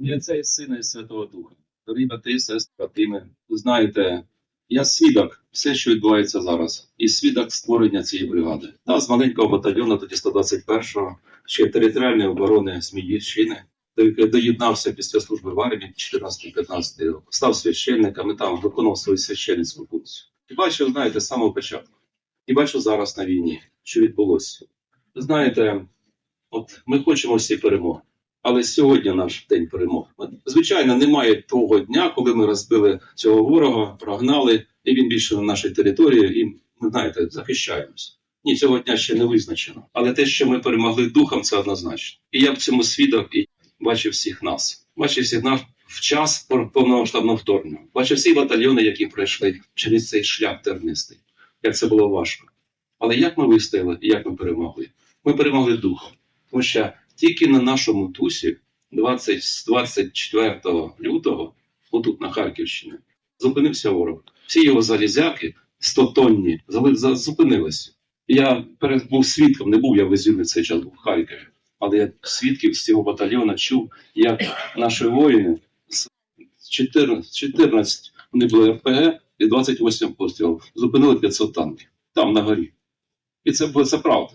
І Отця і Сина і Святого Духа. Дорогі брати сестри, братими, знаєте, я свідок все, що відбувається зараз, і свідок створення цієї бригади. Та з маленького батальйону, тоді 121-го, ще територіальної оборони Сміївщини, до доєднався після служби в армії 14-15 років, став священником і там виконував свою священницьку функцію. І бачив, знаєте, з самого початку. І бачу зараз на війні, що відбулося. Знаєте, от ми хочемо всі перемоги. Але сьогодні наш день перемоги. Звичайно, немає того дня, коли ми розбили цього ворога, прогнали, і він більше на нашій території, і ми знаєте, захищаємося. Ні, цього дня ще не визначено. Але те, що ми перемогли духом, це однозначно. І я в цьому свідок і бачив всіх нас. Бачив всіх нас в час повномасштабного вторгнення. Бачив всі батальйони, які пройшли через цей шлях тернистий. Як це було важко. Але як ми вистояли і як ми перемогли? Ми перемогли духом. Тому що тільки на нашому тусі 20, з 24 лютого, отут на Харківщині, зупинився ворог. Всі його залізяки, 100-тонні, зали- зупинилися. Я перед був свідком, не був я в Ізюмі в цей час був в Харкові, але я свідків з цього батальйону чув, як наші воїни з 14, 14 вони були РПГ і 28 пострілів, зупинили 500 танків там на горі. І це, це правда.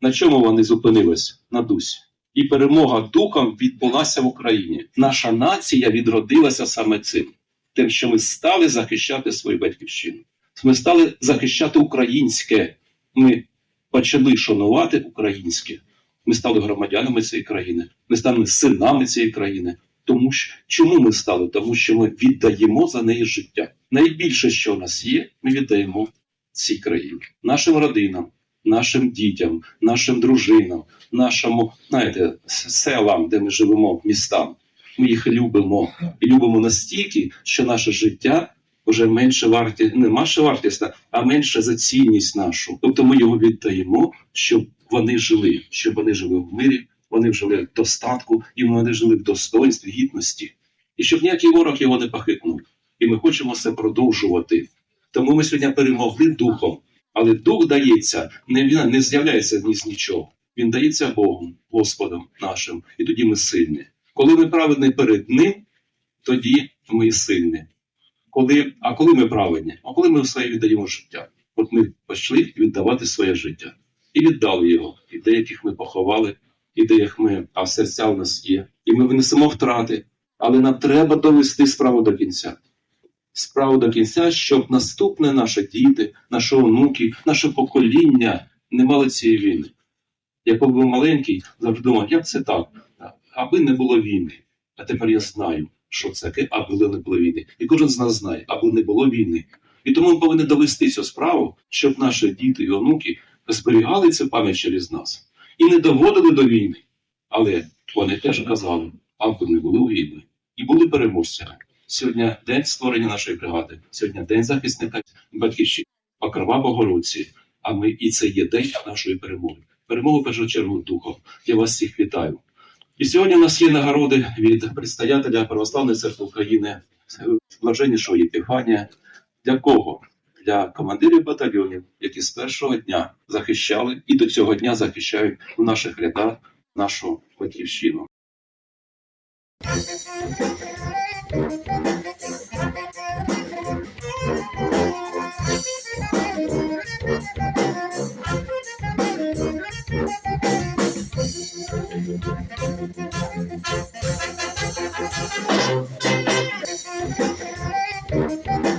На чому вони зупинились? На дусі. І перемога духом відбулася в Україні. Наша нація відродилася саме цим, тим, що ми стали захищати свою батьківщину. Ми стали захищати українське. Ми почали шанувати українське. Ми стали громадянами цієї країни, ми стали синами цієї країни. Тому що чому ми стали? Тому що ми віддаємо за неї життя. Найбільше, що у нас є, ми віддаємо цій країні, нашим родинам, нашим дітям, нашим дружинам, нашому, знаєте, селам, де ми живемо, містам. Ми їх любимо і любимо настільки, що наше життя вже менше варті, не менше вартісне, а менше за цінність нашу. Тобто ми його віддаємо, щоб вони жили, щоб вони жили в мирі, вони жили в достатку, і вони жили в достоинстві, гідності. І щоб ніякий ворог його не похитнув. І ми хочемо це продовжувати. Тому ми сьогодні перемогли духом. Але дух дається, не, він не з'являється ні з нічого. Він дається Богом, Господом нашим, і тоді ми сильні. Коли ми праведні перед Ним, тоді ми сильні. Коли, а коли ми праведні? А коли ми своє віддаємо життя? От ми почали віддавати своє життя. І віддали його. І деяких ми поховали, і деяких ми, а серця в нас є. І ми винесемо втрати. Але нам треба довести справу до кінця справу до кінця, щоб наступне наші діти, наші онуки, наше покоління не мали цієї війни. Я коли був маленький, завжди думав, як це так? Аби не було війни. А тепер я знаю, що це аби не було війни. І кожен з нас знає, аби не було війни. І тому ми повинні довести цю справу, щоб наші діти і онуки зберігали цю пам'ять через нас і не доводили до війни. Але вони теж казали, аби не було війни, і були переможцями. Сьогодні день створення нашої бригади, сьогодні день захисника батьківщини, покрова Богородці. А ми і це є день нашої перемоги. В першу чергу духом. Я вас всіх вітаю. І сьогодні у нас є нагороди від предстоятеля Православної церкви України, блаженнішого Єпіфанія. Для кого? Для командирів батальйонів, які з першого дня захищали і до цього дня захищають в наших рядах нашу батьківщину. Thank you.